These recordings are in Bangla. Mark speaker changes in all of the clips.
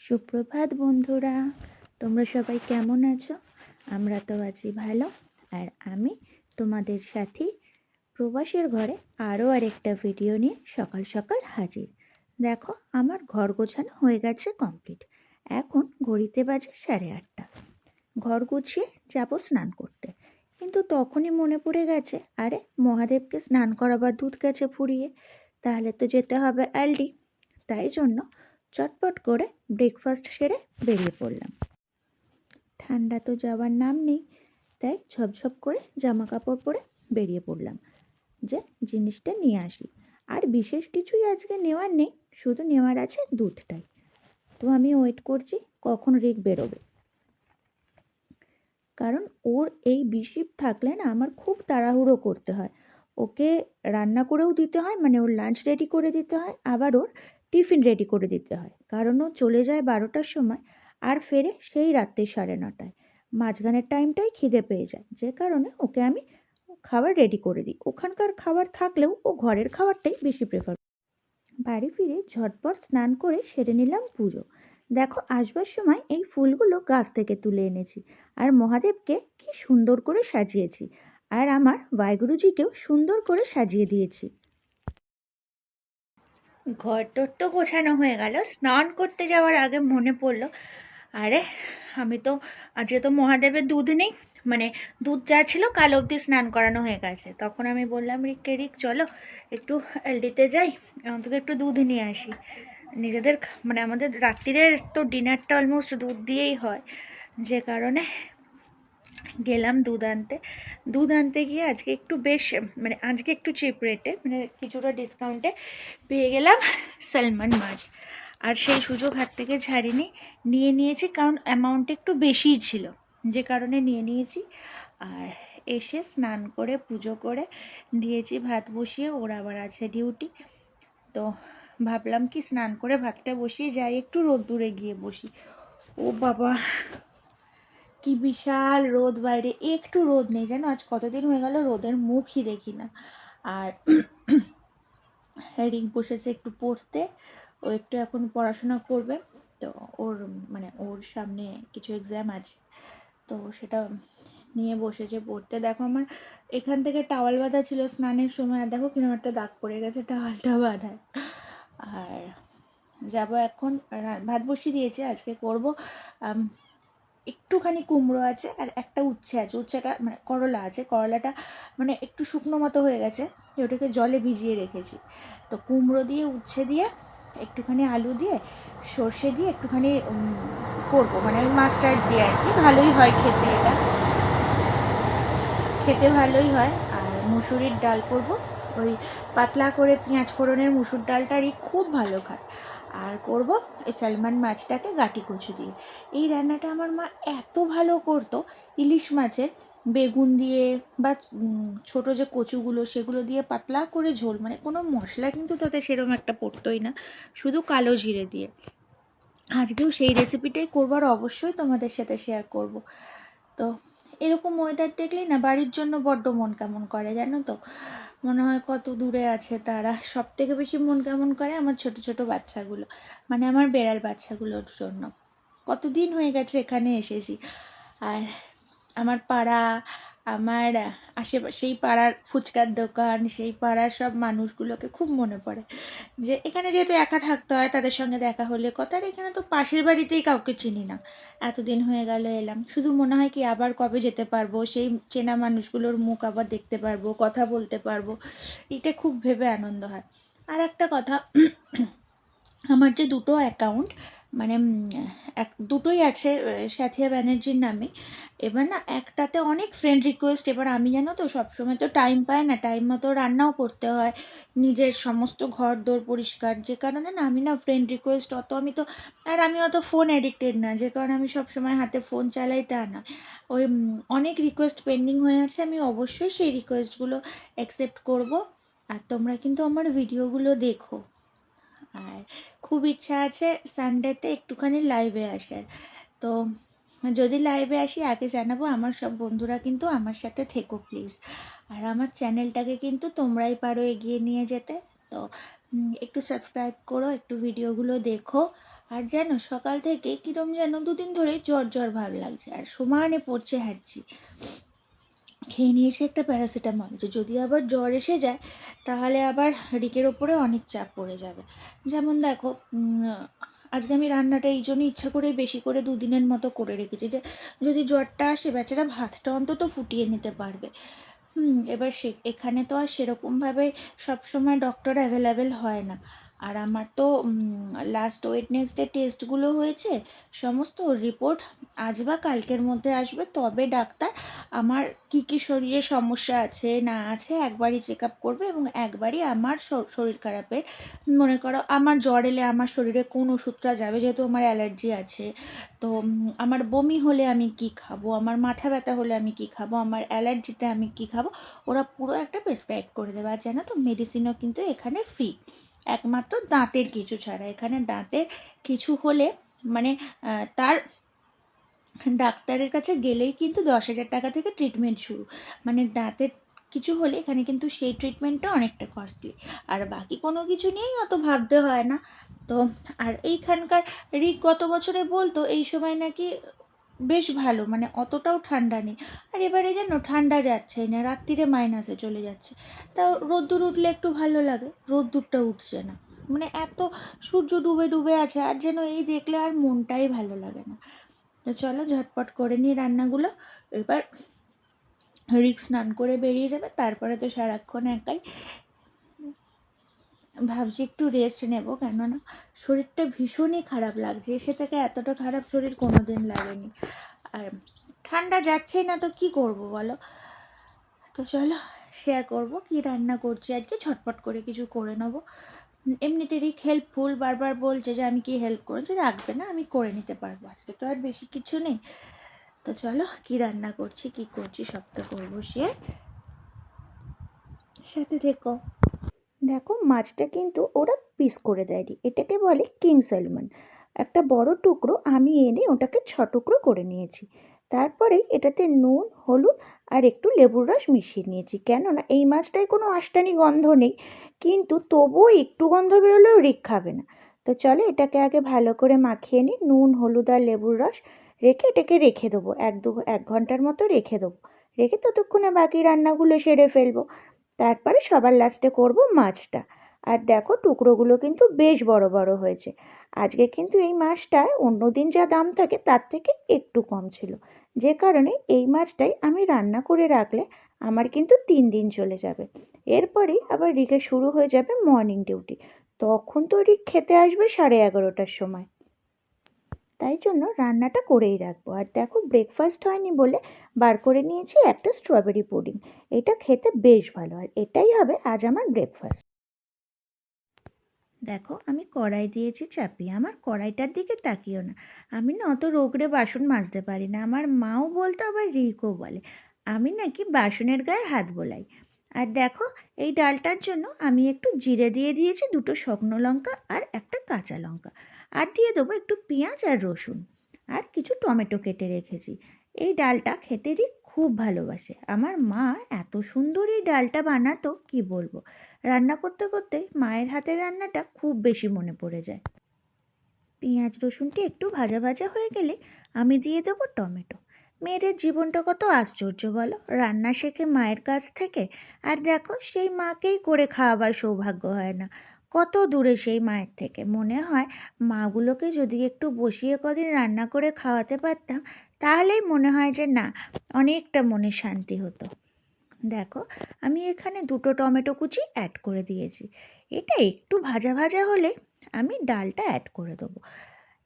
Speaker 1: সুপ্রভাত বন্ধুরা, তোমরা সবাই কেমন আছো? আমরা তো আছি ভালো। আর আমি তোমাদের সাথে প্রবাসের ঘরে আরও আরেকটা ভিডিও নিয়ে সকাল সকাল হাজির। দেখো, আমার ঘর গোছানো হয়ে গেছে কমপ্লিট। এখন ঘড়িতে বাজে সাড়ে আটটা। ঘর গুছিয়ে যাব স্নান করতে। কিন্তু তখনই মনে পড়ে গেছে, আরে মহাদেবকে স্নান করাবার দুধ গেছে ফুরিয়ে, তাহলে তো যেতে হবে অ্যালডি তাই জন্য চটপট করে ব্রেকফাস্ট সেরে বেরিয়ে পড়লাম। ঠান্ডা তো যাওয়ার নাম নেই, তাই ঝপঝপ করে জামা কাপড় পরে বেরিয়ে পড়লাম। যে জিনিসটা নিয়ে আসি। আর বিশেষ কিছুই আজকে নেওয়ার নেই, শুধু নেওয়ার আছে দুধটাই। তো আমি ওয়েট করছি কখন রিক বেরোবে। কারণ ওর এই বিশিপ থাকলে না আমার খুব তাড়াহুড়ো করতে হয়। ওকে রান্না করেও দিতে হয় মানে ওর লাঞ্চ রেডি করে দিতে হয়, আবার ওর টিফিন রেডি করে দিতে হয়। কারণ ও চলে যায় বারোটার সময় আর ফেরে সেই রাত্রি সাড়ে নটায়। মাঝখানের টাইমটাই খিদে পেয়ে যায়। যে কারণে ওকে আমি খাবার রেডি করে দিই। ওখানকার খাবার থাকলেও ও ঘরের খাবারটাই বেশি প্রেফার বাড়ি ফিরে ঝটপট স্নান করে সেরে নিলাম পুজো। দেখো, আসবার সময় এই ফুলগুলো গাছ থেকে তুলে এনেছি। আর মহাদেবকে কি সুন্দর করে সাজিয়েছি। আর আমার ওয়াইগুরুজিকেও সুন্দর করে সাজিয়ে দিয়েছি। ঘর তোর তো গোছানো হয়ে গেল। স্নান করতে যাওয়ার আগে মনে পড়ল, আরে, আমি তো আজকে তো মহাদেবের দুধ নেই। মানে দুধ যা ছিল কাল অবধি স্নান করানো হয়ে গেছে। তখন আমি বললাম, রিককে, রিক, চলো, একটু এলডিতে যাই অন্তত একটু দুধ নিয়ে আসি। নিজেদের মানে আমাদের রাত্রিরের তো ডিনারটা অলমোস্ট দুধ দিয়েই হয়। যে কারণে গেলাম দুধ আনতে। দুধ আনতে গিয়ে আজকে একটু বেশ মানে আজকে একটু চিপ রেটে মানে কিছুটা ডিসকাউন্টে পেয়ে গেলাম সালমান মাছ। আর সেই সুযোগ হাত থেকে ছাড়িনি, নিয়ে নিয়েছি কারণ অ্যামাউন্ট একটু বেশিই ছিল, যে কারণে নিয়ে নিয়েছি। আর এসে স্নান করে, পুজো করে দিয়েছি, ভাত বসিয়ে, ওর আবার আছে ডিউটি তো ভাবলাম কি স্নান করে ভাতটা বসিয়ে যাই, একটু রোদ্দুরে গিয়ে বসি। ও বাবা কি বিশাল রোদ বাইরে, একটু রোদ নেই জানো? আজ কতদিন হয়ে গেল রোদের মুখই দেখি না। আর রিং বসেছে একটু পড়তে, ও একটু এখন পড়াশোনা করবে, তো ওর মানে ওর সামনে কিছু এক্সাম আছে, তো সেটা নিয়ে বসেছে পড়তে। দেখো আমার এখান থেকে টাওয়াল বাঁধা ছিল স্নানের সময়, আর দেখো কীরকম একটা দাগ পড়ে গেছে টাওয়ালটা বাঁধায়। আর যাব এখন ভাত বসিয়ে দিয়েছি, আজকে করব একটুখানি কুমড়ো আছে আর একটা উচ্ছে আছে। উচ্ছেটা মানে করলা আছে। করলাটা মানে একটু শুকনো মতো হয়ে গেছে। ওটাকে জলে ভিজিয়ে রেখেছি। তো কুমড়ো দিয়ে, উচ্ছে দিয়ে, একটুখানি আলু দিয়ে, সর্ষে দিয়ে একটুখানি করব। মানে ওই মাস্টার্ড দিয়ে আর কি। ভালোই হয় খেতে এটা। খেতে ভালোই হয়। আর মুসুরির ডাল করব। ওই পাতলা করে পেঁয়াজ ফোড়নের মুসুর ডালটা ডালটারই খুব ভালো খায়। আর করব এই সালমান মাছটাকে গাটি কচু দিয়ে। এই রান্নাটা আমার মা এত ভালো করতো, ইলিশ মাছের বেগুন দিয়ে বা ছোট যে কচুগুলো সেগুলো দিয়ে পাতলা করে ঝোল মানে কোনো মশলা কিন্তু তাতে সেরকম একটা পড়তোই না, শুধু কালো জিরে দিয়ে। আজকেও সেই রেসিপিটাই করবার অবশ্যই তোমাদের সাথে শেয়ার করব। তো এরকম ওয়েদার দেখলেই না বাড়ির জন্য বড্ড মন কেমন করে জানো তো? মনে হয় কত দূরে আছে তারা। সব থেকে বেশি মন কেমন করে আমার ছোট ছোট বাচ্চাগুলো মানে আমার বেড়াল বাচ্চাগুলোর জন্য। কতদিন হয়ে গেছে এখানে এসেছি। আর আমার পাড়া আমার আশেপাশে সেই পাড়ার ফুচকার দোকান, সেই পাড়ার সব মানুষগুলোকে খুব মনে পড়ে। যে এখানে যেহেতু একা থাকতে হয়, তাদের সঙ্গে দেখা হলে কথা, আর এখানে তো পাশের বাড়িতেই কাউকে চিনি না। এতদিন হয়ে গেল, এলাম। শুধু মনে হয় কি, আবার কবে যেতে পারব? সেই চেনা মানুষগুলোর মুখ আবার দেখতে পারব, কথা বলতে পারব। এটা খুব ভেবে আনন্দ হয়। আর একটা কথা আমার যে দুটো অ্যাকাউন্ট মানে এক, দুটোই আছে সাথিয়া ব্যানার্জির নামে। এবার না, একটাতে অনেক ফ্রেন্ড রিকোয়েস্ট এবার আমি জানো তো, সবসময় তো টাইম পাই না টাইম মতো রান্নাও করতে হয়। নিজের সমস্ত ঘর দোর পরিষ্কার, যে কারণে না, আমি না ফ্রেন্ড রিকোয়েস্ট অত আমি তো, আর আমি অত ফোন অ্যাডিক্টেড না, যে কারণে আমি সবসময় হাতে ফোন চালাই তা না। ওই অনেক রিকোয়েস্ট পেন্ডিং হয়ে আছে, আমি অবশ্যই সেই রিকোয়েস্টগুলো অ্যাকসেপ্ট করব। আর তোমরা কিন্তু আমার ভিডিওগুলো দেখো। আর খুব ইচ্ছা আছে সানডেতে একটুখানি লাইভে আসার। তো যদি লাইভে আসি, আগে জানাব আমার সব বন্ধুরা কিন্তু আমার সাথে থেকো প্লিজ আর আমার চ্যানেলটাকে কিন্তু তোমরাই পারো এগিয়ে নিয়ে যেতে। তো একটু সাবস্ক্রাইব করো, একটু ভিডিওগুলো দেখো। আর যেন সকাল থেকে কিরম যেন দুদিন ধরে জ্বর জ্বর ভাব লাগছে। আর সমানে পড়ছে হাঁচি খেয়ে নিয়েছি একটা প্যারাসিটামল, যে যদি আবার জ্বর এসে যায়, তাহলে আবার রিকের ওপরে অনেক চাপ পড়ে যাবে। যেমন দেখো আজকে আমি রান্নাটা এই জন্য ইচ্ছা করে বেশি করে দুদিনের মতো করে রেখেছি যে, যদি জ্বরটা আসে, বেচারা ভাতটা অন্তত ফুটিয়ে নিতে পারবে। হুম, এবার সে, এখানে তো আর সেরকমভাবে সবসময় ডক্টর অ্যাভেলেবেল হয় না। আর আমার তো লাস্ট ওয়েডনেসডে টেস্টগুলো হয়েছে, সমস্ত রিপোর্ট আজ বা কালকের মধ্যে আসবে, তবে ডাক্তার আমার কি কি শরীরে সমস্যা আছে, না আছে, একবারই চেক আপ করবে এবং একবারই আমার শরীর খারাপের, মনে করো আমার জ্বর এলে আমার শরীরে কোন ওষুধটা যাবে যেহেতু আমার অ্যালার্জি আছে। তো আমার বমি হলে আমি কি খাব, আমার মাথা ব্যথা হলে আমি কি খাব, আমার অ্যালার্জিতে আমি কি খাব, ওরা পুরো একটা প্রেসক্রাইব করে দেবে। আর জানো তো মেডিসিনও কিন্তু এখানে ফ্রি একমাত্র দাঁতের কিছু ছাড়া। এখানে দাঁতের কিছু হলে মানে তার ডাক্তারের কাছে গেলেই কিন্তু দশ হাজার টাকা থেকে ট্রিটমেন্ট শুরু। মানে দাঁতের কিছু হলে এখানে কিন্তু সেই ট্রিটমেন্টটা অনেকটা কস্টলি আর বাকি কোনো কিছু নিয়েই অত ভাবতে হয় না। তো আর এইখানকার রিক গত বছরে বলতো, এই সময় নাকি বেশ ভালো মানে অতটাও ঠান্ডা নেই। আর এবারে যেন ঠান্ডা যাচ্ছে না রাত্রিরে মাইনাসে চলে যাচ্ছে। তাও রোদ্দুর উঠলে একটু ভালো লাগে, রোদ্দুরটা উঠছে না। মানে এত সূর্য ডুবে ডুবে আছে, আর যেন এই দেখলে আর মনটাই ভালো লাগে না। চলো ঝটপট করে নিই রান্নাগুলো। এবার রিক স্নান করে বেরিয়ে যাবে, তারপরে তো সারাক্ষণ একাই। ভাবছি একটু রেস্ট নেব, কেননা শরীরটা ভীষণই খারাপ লাগছে। এসে থেকে এতটা খারাপ শরীর কোনো দিন লাগেনি। আর ঠান্ডা যাচ্ছেই না তো কি করব বলো? তো চলো শেয়ার করব কি রান্না করছি। আজকে ঝটপট করে কিছু করে নেব। এমনিতে রিক হেল্পফুল বারবার বলছে যে, আমি কি হেল্প করেছি রাখবে না, আমি করে নিতে পারব। আজকে তো আর বেশি কিছু নেই। তো চলো, কি রান্না করছি, কি করছি, সব তো করব শেয়ার সাথে থেকো। দেখো, মাছটা কিন্তু ওরা পিস করে দেয়নি। এটাকে বলে কিং স্যালমন একটা বড় টুকরো আমি এনে ওটাকে ছ টুকরো করে নিয়েছি। তারপরে এটাতে নুন, হলুদ আর একটু লেবুর রস মিশিয়ে নিয়েছি। কেননা এই মাছটায় কোনো আষ্টানি গন্ধ নেই, কিন্তু তবুও একটু গন্ধ বেরোলেও রিক খাবে না। তো চলো এটাকে আগে ভালো করে মাখিয়ে নিই, নুন, হলুদ আর লেবুর রস রেখে এটাকে রেখে দেবো। এক দু, এক ঘণ্টার মতো রেখে দেবো। রেখে ততক্ষণে বাকি রান্নাগুলো সেরে ফেলব। তারপরে সবার লাস্টে করব মাছটা। আর দেখো টুকরোগুলো কিন্তু বেশ বড় বড় হয়েছে। আজকে কিন্তু এই মাছটায় অন্য দিন যা দাম থাকে তার থেকে একটু কম ছিল। যে কারণে এই মাছটাই আমি রান্না করে রাখলে আমার কিন্তু তিন দিন চলে যাবে। এরপরেই আবার রিকে শুরু হয়ে যাবে মর্নিং ডিউটি তখন তো রিক খেতে আসবে সাড়ে এগারোটার সময়। তাই জন্য রান্নাটা করেই রাখব। আর দেখো ব্রেকফাস্ট হয়নি বলে বার করে নিয়েছি একটা স্ট্রবেরি পুডিং এটা খেতে বেশ ভালো। আর এটাই হবে আজ আমার ব্রেকফাস্ট দেখো, আমি কড়াই দিয়েছি চাপিয়ে আমার কড়াইটার দিকে তাকিও না। আমি না অত রোগড়ে বাসন মাজতে পারি না, আমার মাও বলতো, আবার রিকও বলে। আমি নাকি বাসনের গায়ে হাত বোলাই। আর দেখো, এই ডালটার জন্য আমি একটু জিরে দিয়ে দিয়েছি দুটো শুকনো লঙ্কা আর একটা কাঁচা লঙ্কা। আর দিয়ে দেবো একটু পেঁয়াজ আর রসুন। আর কিছু টমেটো কেটে রেখেছি। এই ডালটা খেতেরই খুব ভালোবাসে। আমার মা এত সুন্দর এই ডালটা বানাতো, কি বলব? রান্না করতে করতে মায়ের হাতের রান্নাটা খুব বেশি মনে পড়ে যায়। পেঁয়াজ, রসুনটি একটু ভাজা ভাজা হয়ে গেলে আমি দিয়ে দেবো টমেটো। মেয়েদের জীবনটা কত আশ্চর্য বলো। রান্না শেখে মায়ের কাছ থেকে। আর দেখো, সেই মাকেই করে খাওয়াবার সৌভাগ্য হয় না। কত দূরে সেই মায়ের থেকে। মনে হয় মাগুলোকে যদি একটু বসিয়ে কদিন রান্না করে খাওয়াতে পারতাম, তাহলেই মনে হয় যে না, অনেকটা মনে শান্তি হতো। দেখো, আমি এখানে দুটো টমেটো কুচি অ্যাড করে দিয়েছি। এটা একটু ভাজা ভাজা হলে আমি ডালটা অ্যাড করে দেবো।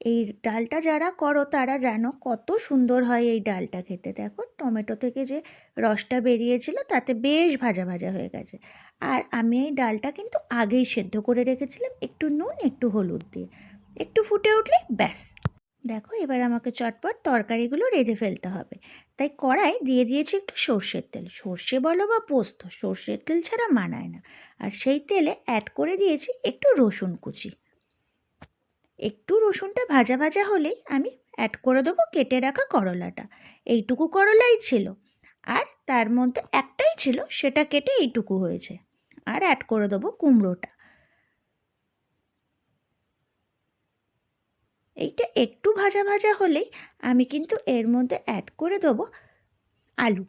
Speaker 1: এই ডালটা যারা করো, তারা জানো কত সুন্দর হয় এই ডালটা খেতে। দেখো, টমেটো থেকে যে রসটা বেরিয়েছিল, তাতে বেশ ভাজা ভাজা হয়ে গেছে। আর আমি এই ডালটা কিন্তু আগেই সেদ্ধ করে রেখেছিলাম, একটু নুন, একটু হলুদ দিয়ে। একটু ফুটে উঠলেই ব্যাস। দেখো, এবার আমাকে চটপট তরকারিগুলো রেঁধে ফেলতে হবে। তাই কড়াই দিয়ে দিয়েছি একটু সর্ষের তেল। সর্ষে বলো বা পোস্ত, সর্ষের তেল ছাড়া মানায় না। আর সেই তেলে অ্যাড করে দিয়েছি একটু রসুন কুচি। একটু রসুনটা ভাজা ভাজা হলেই আমি অ্যাড করে দেবো কেটে রাখা করলাটা। এইটুকু করলাই ছিল। আর তার মধ্যে একটাই ছিল, সেটা কেটে এইটুকু হয়েছে। আর অ্যাড করে দেবো কুমড়োটা। এইটা একটু ভাজা ভাজা হলেই আমি কিন্তু এর মধ্যে অ্যাড করে দেবো আলু।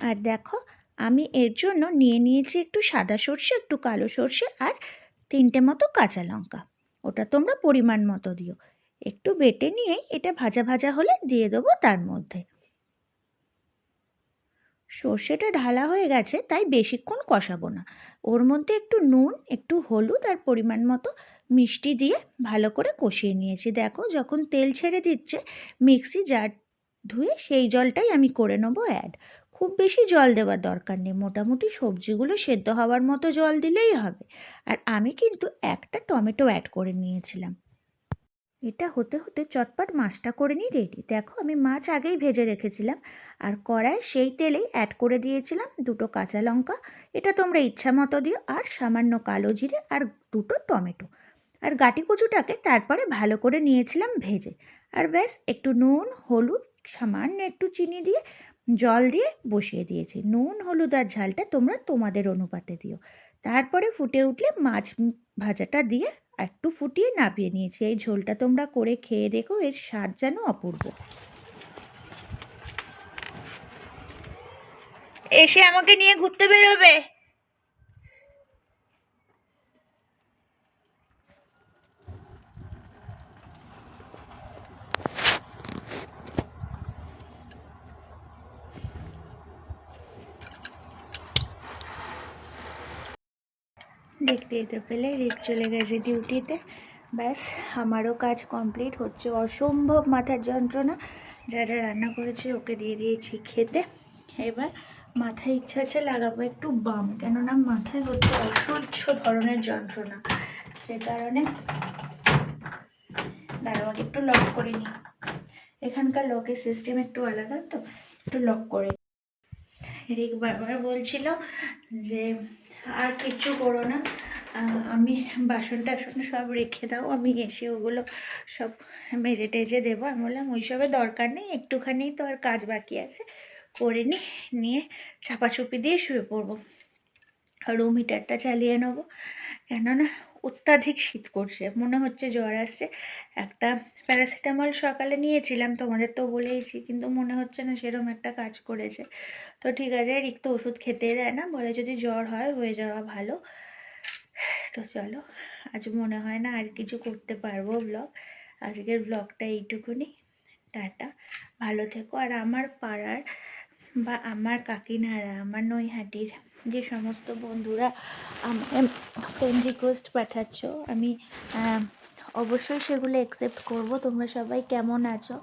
Speaker 1: আর দেখো, আমি এর জন্য নিয়ে নিয়েছি একটু সাদা সর্ষে, একটু কালো সর্ষে আর তিনটে মতো কাঁচা লঙ্কা। ওটা তোমরা পরিমাণ মতো দিও। একটু বেটে নিয়ে এটা ভাজা ভাজা হলে দিয়ে দেবো তার মধ্যে। সর্ষেটা ঢালা হয়ে গেছে, তাই বেশিক্ষণ কষাবো না। ওর মধ্যে একটু নুন, একটু হলুদ আর পরিমাণ মতো মিষ্টি দিয়ে ভালো করে কষিয়ে নিয়েছি। দেখো যখন তেল ছেড়ে দিচ্ছে, মিক্সি জার ধুয়ে সেই জলটাই আমি করে নেব অ্যাড খুব বেশি জল দেওয়ার দরকার নেই, মোটামুটি সবজিগুলো সেদ্ধ হওয়ার মতো জল দিলেই হবে। আর আমি কিন্তু একটা টমেটো অ্যাড করে নিয়েছিলাম। এটা হতে হতে চটপট মাছটা করে নিই রেডি। দেখো আমি মাছ আগেই ভেজে রেখেছিলাম। আর কড়ায় সেই তেলেই অ্যাড করে দিয়েছিলাম দুটো কাঁচা লঙ্কা, এটা তোমরা ইচ্ছা মতো দিও, আর সামান্য কালো জিরে আর দুটো টমেটো। আর গাটি কচুটাকে তারপরে ভালো করে নিয়েছিলাম ভেজে। আর ব্যাস, একটু নুন, হলুদ, সামান্য একটু চিনি দিয়ে জল দিয়ে বসিয়ে দিয়েছি। নুন, হলুদ আর ঝালটা তোমরা তোমাদের অনুপাতে দিও। তারপরে ফুটে উঠলে মাছ ভাজাটা দিয়ে একটু ফুটিয়ে নাপিয়ে নিয়েছি। এই ঝোলটা তোমরা করে খেয়ে দেখো, এর স্বাদ যেন অপূর্ব। এসে আমাকে নিয়ে ঘুরতে বেরোবে? যেতে পেলে রিক চলে গেছে ডিউটিতে। ব্যাস, আমারও কাজ কমপ্লিট হচ্ছে। অসম্ভব মাথার যন্ত্রণা। যা যা রান্না করেছে ওকে দিয়ে দিয়েছি খেতে। এবার মাথায় ইচ্ছা আছে লাগাবো একটু বাম, কেননা মাথায় হচ্ছে অসহ্য ধরনের যন্ত্রণা। যে কারণে দাঁড়াও একটু লক করে নিই। এখানকার লকের সিস্টেম একটু আলাদা তো, একটু লক করে রিক বারবার বলছিল যে, আর কিচ্ছু করো না। আমি বাসন টাসন সব রেখে দাও, আমি এসে ওগুলো সব মেজে টেজে দেবো। আমি বললাম ওইসবের দরকার নেই, একটুখানি তো আর কাজ বাকি আছে। করে নিই নিয়ে চাপাচুপি দিয়ে শুয়ে পড়ব। রুম হিটারটা চালিয়ে নেব। কেননা অত্যাধিক শীত করছে, মনে হচ্ছে জ্বর আসছে। একটা প্যারাসিটামল সকালে নিয়েছিলাম, তোমাদের তো বলেইছি, কিন্তু মনে হচ্ছে না সেরকম একটা কাজ করেছে। তো ঠিক আছে, রিক্ত ওষুধ খেতে দেয় না, বলে যদি জ্বর হয়, হয়ে যাওয়া ভালো। তো চলো, আজ মনে হয় না আর কিছু করতে পারব ব্লগ আজকের ব্লগটা এইটুকুনি। টাটা। ভালো থেকো। আর আমার পাড়ার বা আমার কাকিনারা, আমার নৈহাটির যে সমস্ত বন্ধুরা আমার ফ্রেন্ড রিকোয়েস্ট পাঠাচ্ছ, আমি অবশ্যই সেগুলো অ্যাকসেপ্ট করব। তোমরা সবাই কেমন আছো?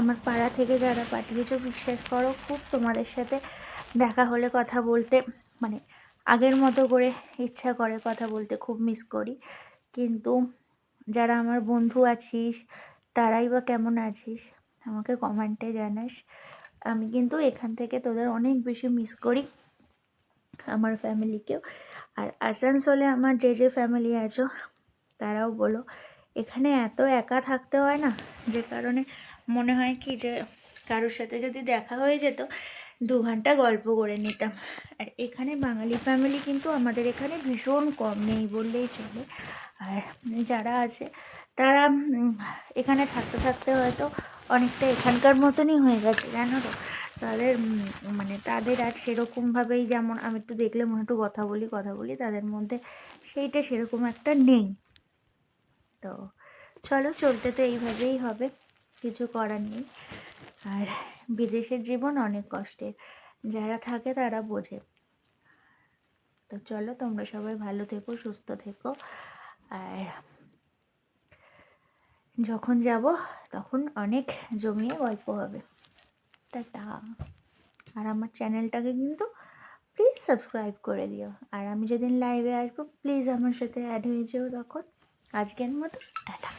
Speaker 1: আমার পাড়া থেকে যারা পাঠিয়েছো, বিশ্বাস করো, খুব তোমাদের সাথে দেখা হলে কথা বলতে মানে আগের মতো করে ইচ্ছা করে কথা বলতে খুব মিস করি। কিন্তু যারা আমার বন্ধু আছিস, তারাই বা কেমন আছিস, আমাকে কমেন্টে জানাস। আমি কিন্তু এখান থেকে তোদের অনেক বেশি মিস করি, আমার ফ্যামিলিকেও আর আসানসোলে আমার যে যে ফ্যামিলি আছো, তারাও বলো, এখানে এত একা থাকতে হয় না? যে কারণে মনে হয় কি যে, কারোর সাথে যদি দেখা হয়ে যেত দু ঘণ্টা গল্প করে নিতাম। আর এখানে বাঙালি ফ্যামিলি কিন্তু আমাদের এখানে ভীষণ কম নেই বললেই চলে। আর যারা আছে, তারা এখানে থাকতে থাকতে হয়তো অনেকটা এখানকার মতনই হয়ে গেছে, জানো তো? তাদের মানে তাদের আর সেরকমভাবেই যেমন, আমি একটু দেখলে মনে একটু কথা বলি কথা বলি, তাদের মধ্যে সেইটা সেরকম একটা নেই। তো চলো, চলতে তো এইভাবেই হবে, কিছু করার নেই। আর বিদেশের জীবন অনেক কষ্টের। যারা থাকে তারা বোঝে। তো চলো তোমরা সবাই ভালো থেকো, সুস্থ থেকো। আর যখন যাব তখন অনেক জমিয়ে গল্প হবে। টাটা। আর আমার চ্যানেলটাকে কিন্তু প্লিজ সাবস্ক্রাইব করে দিও। আর আমি যেদিন লাইভে আসব প্লিজ আমার সাথে অ্যাড হয়ে যেও তখন। আজকের মতো, টাটা।